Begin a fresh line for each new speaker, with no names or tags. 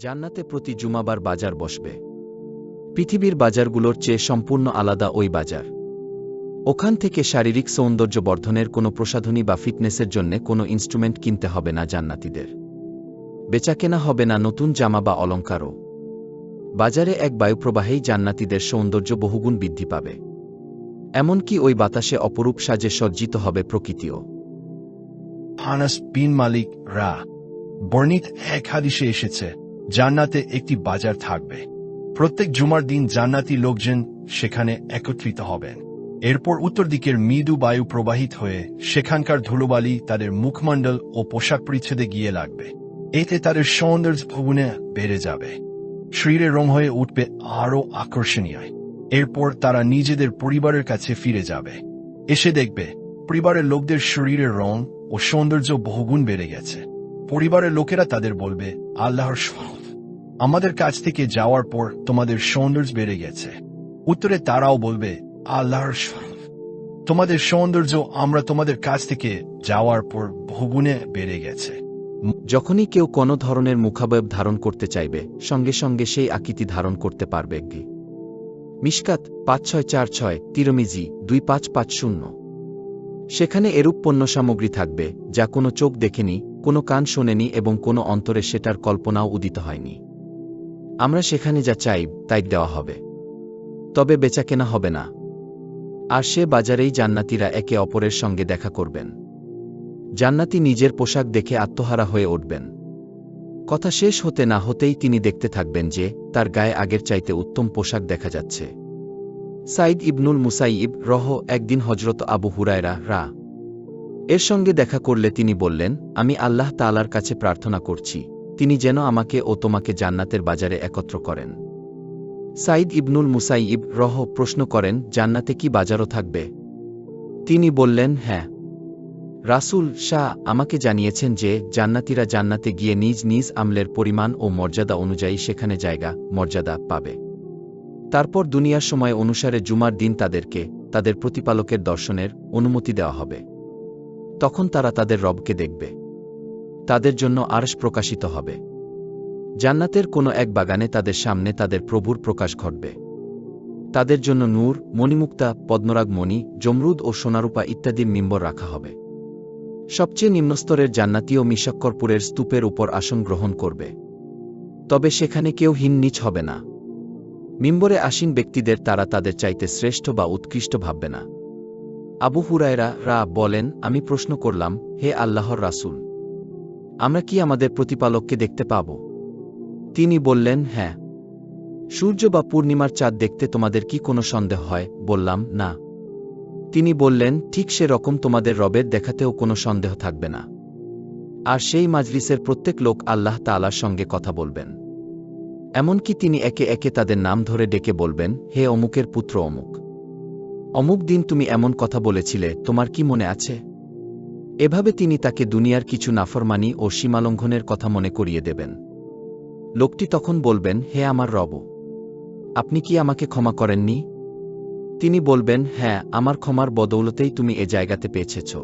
জান্নাতে প্রতি জুমাবার বাজার বসবে। পৃথিবীর বাজারগুলোর চেয়ে সম্পূর্ণ আলাদা ওই বাজার। ওখান থেকে শারীরিক সৌন্দর্য বর্ধনের কোনো প্রসাধনী বা ফিটনেসের জন্য কোনো ইনস্ট্রুমেন্ট কিনতে হবে না জান্নাতিদের। বেচাকেনা হবে না নতুন জামা বা অলঙ্কারও বাজারে এক বায়ুপ্রবাহেই জান্নাতিদের সৌন্দর্য বহুগুণ বৃদ্ধি পাবে। এমনকি ওই বাতাসে অপরূপ সাজে সজ্জিত হবে প্রকৃতিও।
আনাস বিন মালিক রা, বর্ণিত এক হাদিসে এসেছে জান্নাতে একটি বাজার থাকবে। প্রত্যেক জুমার দিন জান্নাতি লোকজন সেখানে একত্রিত হবেন। এরপর উত্তর দিকের মৃদু বায়ু প্রবাহিত হয়ে সেখানকার ধুলোবালি তাদের মুখমণ্ডল ও পোশাক পরিচ্ছেদে গিয়ে লাগবে। এতে তাদের সৌন্দর্য ভবনে বেড়ে যাবে। শরীরের রং হয়ে উঠবে আরও আকর্ষণীয়। এরপর তারা নিজেদের পরিবারের কাছে ফিরে যাবে। এসে দেখবে, পরিবারের লোকদের শরীরের রং ও সৌন্দর্য বহুগুণ বেড়ে গেছে। পরিবারের লোকেরা তাদের বলবে, আল্লাহর আমাদের কাছ থেকে যাওয়ার পর তোমাদের সৌন্দর্য বেড়ে গেছে। উত্তরে তারাও বলবে, আল্লাহর তোমাদের সৌন্দর্য আমরা তোমাদের কাছ থেকে যাওয়ার পর বহুগুণে বেড়ে গেছে।
যখনই কেউ কোনো ধরনের মুখাবয়ব ধারণ করতে চাইবে, সঙ্গে সঙ্গে সেই আকৃতি ধারণ করতে পারবে মিশকাত পাঁচ ছয় চার ছয়, তিরমিজি দুই পাঁচ পাঁচ শূন্য। সেখানে এরূপ পণ্য সামগ্রী থাকবে, যা কোনো চোখ দেখেনি, কোনো কান শোনেনি এবং কোনো অন্তরে সেটার কল্পনাও উদিত হয়নি। আমরা সেখানে যা চাই, তাই দেওয়া হবে। তবে বেচাকেনা হবে না। আর সে বাজারেই জান্নাতিরা একে অপরের সঙ্গে দেখা করবেন। জান্নাতি নিজের পোশাক দেখে আত্মহারা হয়ে উঠবেন। কথা শেষ হতে না হতেই তিনি দেখতে থাকবেন যে, তার গায়ে আগের চাইতে উত্তম পোশাক দেখা যাচ্ছে। সাইদ ইবনুল মুসাইব রহ একদিন হজরত আবু হুরায়রা, রা। এর সঙ্গে দেখা করলে তিনি বললেন, আমি আল্লাহ তালার কাছে প্রার্থনা করছি। তিনি যেন আমাকে ও তোমাকে জান্নাতের বাজারে একত্র করেন। সাইদ ইবনুল মুসাইব রহ প্রশ্ন করেন, জান্নাতে কি বাজারও থাকবে? তিনি বললেন হ্যাঁ। রাসূল শাহ আমাকে জানিয়েছেন যে, জান্নাতিরা জান্নাতে গিয়ে নিজ নিজ আমলের পরিমাণ ও মর্যাদা অনুযায়ী সেখানে জায়গা, মর্যাদা পাবে। তারপর দুনিয়ার সময় অনুসারে জুমার দিন তাদেরকে, তাদের প্রতিপালকের দর্শনের অনুমতি দেওয়া হবে। তখন তারা তাদের রবকে দেখবে। তাদের জন্য আরশ প্রকাশিত হবে। জান্নাতের কোনো এক বাগানে তাদের সামনে তাদের প্রভুর প্রকাশ ঘটবে। তাদের জন্য নূর, মণিমুক্তা, পদ্মরাগ মণি, জমরুদ ও সোনারূপা ইত্যাদির মিম্বর রাখা হবে। সবচেয়ে নিম্নস্তরের জান্নাতীয় মিশক্করপুরের স্তূপের উপর আসন গ্রহণ করবে। তবে সেখানে কেউ হিন নিচ হবে না। মিম্বরে আসীন ব্যক্তিদের তারা তাদের চাইতে শ্রেষ্ঠ বা উৎকৃষ্ট ভাববে না। আবু হুরায়রা রা বলেন, আমি প্রশ্ন করলাম, হে আল্লাহর রাসূল আমরা কি আমাদের প্রতিপালককে দেখতে পাব? তিনি বললেন হ্যাঁ। সূর্য বা পূর্ণিমার চাঁদ দেখতে তোমাদের কি কোনো সন্দেহ হয়? বললাম, না। তিনি বললেন, ঠিক সে রকম তোমাদের রবের দেখাতেও কোনো সন্দেহ থাকবে না। আর সেই মাজলিসের প্রত্যেক লোক আল্লাহ তালার সঙ্গে কথা বলবেন। এমনকি তিনি একে একে তাদের নাম ধরে ডেকে বলবেন, হে অমুকের পুত্র অমুক। অমুক দিন তুমি এমন কথা বলেছিলে, তোমার কি মনে আছে? এভাবে তিনি তাকে দুনিয়ার কিছু নাফরমানি ও সীমালঙ্ঘনের কথা মনে করিয়ে দেবেন। লোকটি তখন বলবেন, হে আমার রব, আপনি কি আমাকে ক্ষমা করেননি? তিনি বলবেন হ্যাঁ আমার ক্ষমার বদৌলতেই তুমি এ জায়গাতে পেয়েছেছ।